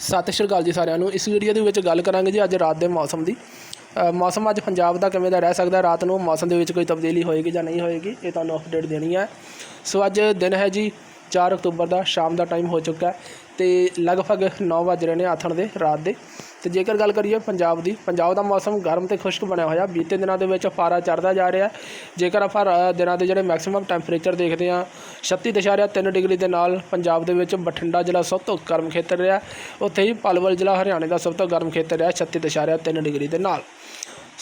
ਸਤਿ ਸ਼੍ਰੀ ਅਕਾਲ ਜੀ ਸਾਰਿਆਂ ਨੂੰ। ਇਸ ਵੀਡੀਓ ਦੇ ਵਿੱਚ ਗੱਲ ਕਰਾਂਗੇ ਜੀ ਅੱਜ ਰਾਤ ਦੇ ਮੌਸਮ ਦੀ। ਮੌਸਮ ਅੱਜ ਪੰਜਾਬ ਦਾ ਕਿਵੇਂ ਦਾ ਰਹਿ ਸਕਦਾ ਰਾਤ ਨੂੰ ਮੌਸਮ ਦੇ ਵਿੱਚ ਕੋਈ ਤਬਦੀਲੀ ਹੋਏਗੀ ਜਾਂ ਨਹੀਂ ਹੋਏਗੀ, ਇਹ ਤੁਹਾਨੂੰ ਅਪਡੇਟ ਦੇਣੀ ਹੈ। ਸੋ ਅੱਜ ਦਿਨ ਹੈ ਜੀ 4 ਅਕਤੂਬਰ ਦਾ ਸ਼ਾਮ ਦਾ ਟਾਈਮ ਹੋ ਚੁੱਕਾ ਹੈ ਤੇ ਲਗਭਗ 9 ਵਜ ਰਹੇ ਨੇ ਆਥਣ ਦੇ ਰਾਤ ਦੇ। ਤੇ ਜੇਕਰ ਗੱਲ ਕਰੀਏ ਪੰਜਾਬ ਦੀ, ਪੰਜਾਬ ਦਾ ਮੌਸਮ ਗਰਮ ਤੇ ਖੁਸ਼ਕ ਬਣਿਆ ਹੋਇਆ। ਬੀਤੇ ਦਿਨਾਂ ਦੇ ਵਿੱਚ ਪਾਰਾ ਚੜਦਾ ਜਾ ਰਿਹਾ ਜੇਕਰ ਆਪਾਂ ਦਿਨਾਂ ਦੇ ਜਿਹੜੇ ਮੈਕਸਿਮਮ ਟੈਂਪਰੇਚਰ ਦੇਖਦੇ ਹਾਂ 36.3 ਡਿਗਰੀ ਦੇ ਨਾਲ ਪੰਜਾਬ ਦੇ ਵਿੱਚ ਬਠਿੰਡਾ ਜ਼ਿਲ੍ਹਾ ਸਭ ਤੋਂ ਗਰਮ ਖੇਤਰ ਰਿਹਾ। ਉੱਥੇ ਹੀ ਪਲਵਲ ਜ਼ਿਲ੍ਹਾ ਹਰਿਆਣੇ ਦਾ ਸਭ ਤੋਂ ਗਰਮ ਖੇਤਰ ਰਿਹਾ 36.3 ਡਿਗਰੀ ਦੇ ਨਾਲ।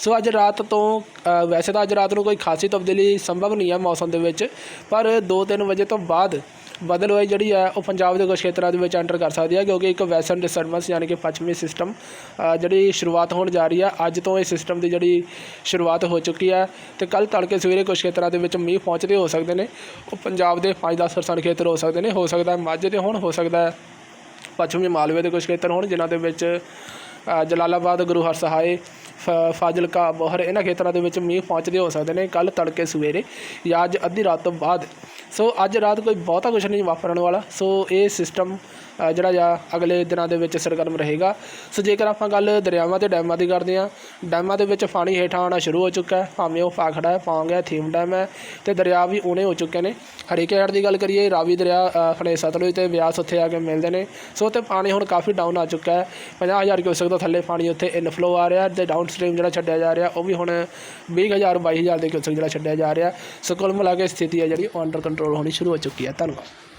ਸੋ ਅੱਜ ਰਾਤ ਤੋਂ ਵੈਸੇ ਤਾਂ ਅੱਜ ਰਾਤ ਨੂੰ ਕੋਈ ਖਾਸੀ ਤਬਦੀਲੀ ਸੰਭਵ ਨਹੀਂ ਹੈ ਮੌਸਮ ਦੇ ਵਿੱਚ, ਪਰ 2-3 ਵਜੇ ਤੋਂ ਬਾਅਦ ਬਦਲ ਹੋਈ ਜਿਹੜੀ ਹੈ, ਉਹ ਪੰਜਾਬ ਦੇ ਕੁਝ ਖੇਤਰਾਂ ਦੇ ਵਿੱਚ ਐਂਟਰ ਕਰ ਸਕਦੀ ਹੈ, ਕਿਉਂਕਿ ਇੱਕ ਵੈਸਟਰਨ ਡਿਸਟਰਬੈਂਸ ਯਾਨੀ ਕਿ ਪੱਛਮੀ ਸਿਸਟਮ ਜਿਹੜੀ ਸ਼ੁਰੂਆਤ ਹੋਣ ਜਾ ਰਹੀ ਹੈ, ਅੱਜ ਤੋਂ ਇਹ ਸਿਸਟਮ ਦੀ ਜਿਹੜੀ ਸ਼ੁਰੂਆਤ ਹੋ ਚੁੱਕੀ ਹੈ ਤੇ ਕੱਲ ਤੜਕੇ ਸਵੇਰੇ ਕੁਝ ਖੇਤਰਾਂ ਦੇ ਵਿੱਚ ਮੀਂਹ ਪਹੁੰਚਦੇ ਹੋ ਸਕਦੇ ਨੇ, ਉਹ ਪੰਜਾਬ ਦੇ 5-10% ਖੇਤਰ ਹੋ ਸਕਦੇ ਨੇ, ਹੋ ਸਕਦਾ ਹੈ ਮਾਝੇ ਦੇ ਹੋਣ, ਹੋ ਸਕਦਾ ਹੈ ਪੱਛਮੀ ਮਾਲਵੇ ਦੇ ਕੁਝ ਖੇਤਰ ਹੋਣ, ਜਿਨ੍ਹਾਂ ਦੇ ਵਿੱਚ ਜਲਾਲਾਬਾਦ, ਗੁਰੂ ਹਰਸਹਾਏ ਫ- ਫਾਜ਼ਿਲਕਾ ਬੋਹਰ ਇਹਨਾਂ ਖੇਤਰਾਂ ਦੇ ਵਿੱਚ ਮੀਂਹ ਪਹੁੰਚਦੇ ਹੋ ਸਕਦੇ ਨੇ ਕੱਲ ਤੜਕੇ ਸਵੇਰੇ ਜਾਂ ਅੱਜ ਅੱਧੀ ਰਾਤ ਤੋਂ ਬਾਅਦ। ਸੋ ਅੱਜ ਰਾਤ ਕੋਈ ਬਹੁਤਾ ਕੁਝ ਨਹੀਂ ਵਾਪਰਨ ਵਾਲਾ। ਸੋ ਇਹ ਸਿਸਟਮ ਜਿਹੜਾ ਆ ਅਗਲੇ ਦਿਨਾਂ ਦੇ ਵਿੱਚ ਸਰਗਰਮ ਰਹੇਗਾ। ਸੋ ਜੇਕਰ ਆਪਾਂ ਗੱਲ ਦਰਿਆਵਾਂ ਤੇ ਡੈਮਾਂ ਦੀ ਕਰਦੇ ਹਾਂ ਡੈਮਾਂ ਦੇ ਵਿੱਚ ਪਾਣੀ ਹੇਠਾਂ ਆਉਣਾ ਸ਼ੁਰੂ ਹੋ ਚੁੱਕਾ ਹੈ। ਭਾਵੇਂ ਉਹ ਪਾਖੜਾ ਹੈ ਪੌਂਗ ਹੈ ਥੀਮ ਡੈਮ ਹੈ ਤੇ ਦਰਿਆ ਵੀ ਊਣੇ ਹੋ ਚੁੱਕੇ ਨੇ। ਹਰੀਕੇਟ ਦੀ ਗੱਲ ਕਰੀਏ ਰਾਵੀ ਦਰਿਆ ਅ, ਆਪਣੇ ਸਤਲੁਜ ਤੇ ਬਿਆਸ ਉੱਥੇ ਆ ਕੇ ਮਿਲਦੇ ਨੇ। ਸੋ ਉੱਥੇ ਪਾਣੀ ਹੁਣ ਕਾਫੀ ਡਾਊਨ ਆ ਚੁੱਕਾ ਹੈ। 50000 ਕਿਊਸਕ ਤੋਂ ਥੱਲੇ ਪਾਣੀ ਉੱਥੇ ਇਨਫਲੋ ਆ ਰਿਹਾ ਤੇ ਡਾਊਨ ਸਟ੍ਰੀਮ ਜਿਹੜਾ ਛੱਡਿਆ ਜਾ ਰਿਹਾ ਉਹ ਵੀ ਹੁਣ 20000 22000 ਦੇ ਕਿਊਸਕ ਜਿਹੜਾ ਛੱਡਿਆ ਜਾ ਰਿਹਾ। ਸੋ ਕੁੱਲ ਮਿਲਾ ਕੇ ਸਥਿਤੀ ਹੈ ਜਿਹੜੀ ਉਹ ਅੰਡਰ ਕੰਟਰੋਲ ਹੋਣੀ ਸ਼ੁਰੂ ਹੋ ਚੁੱਕੀ ਹੈ। ਧੰਨਵਾਦ।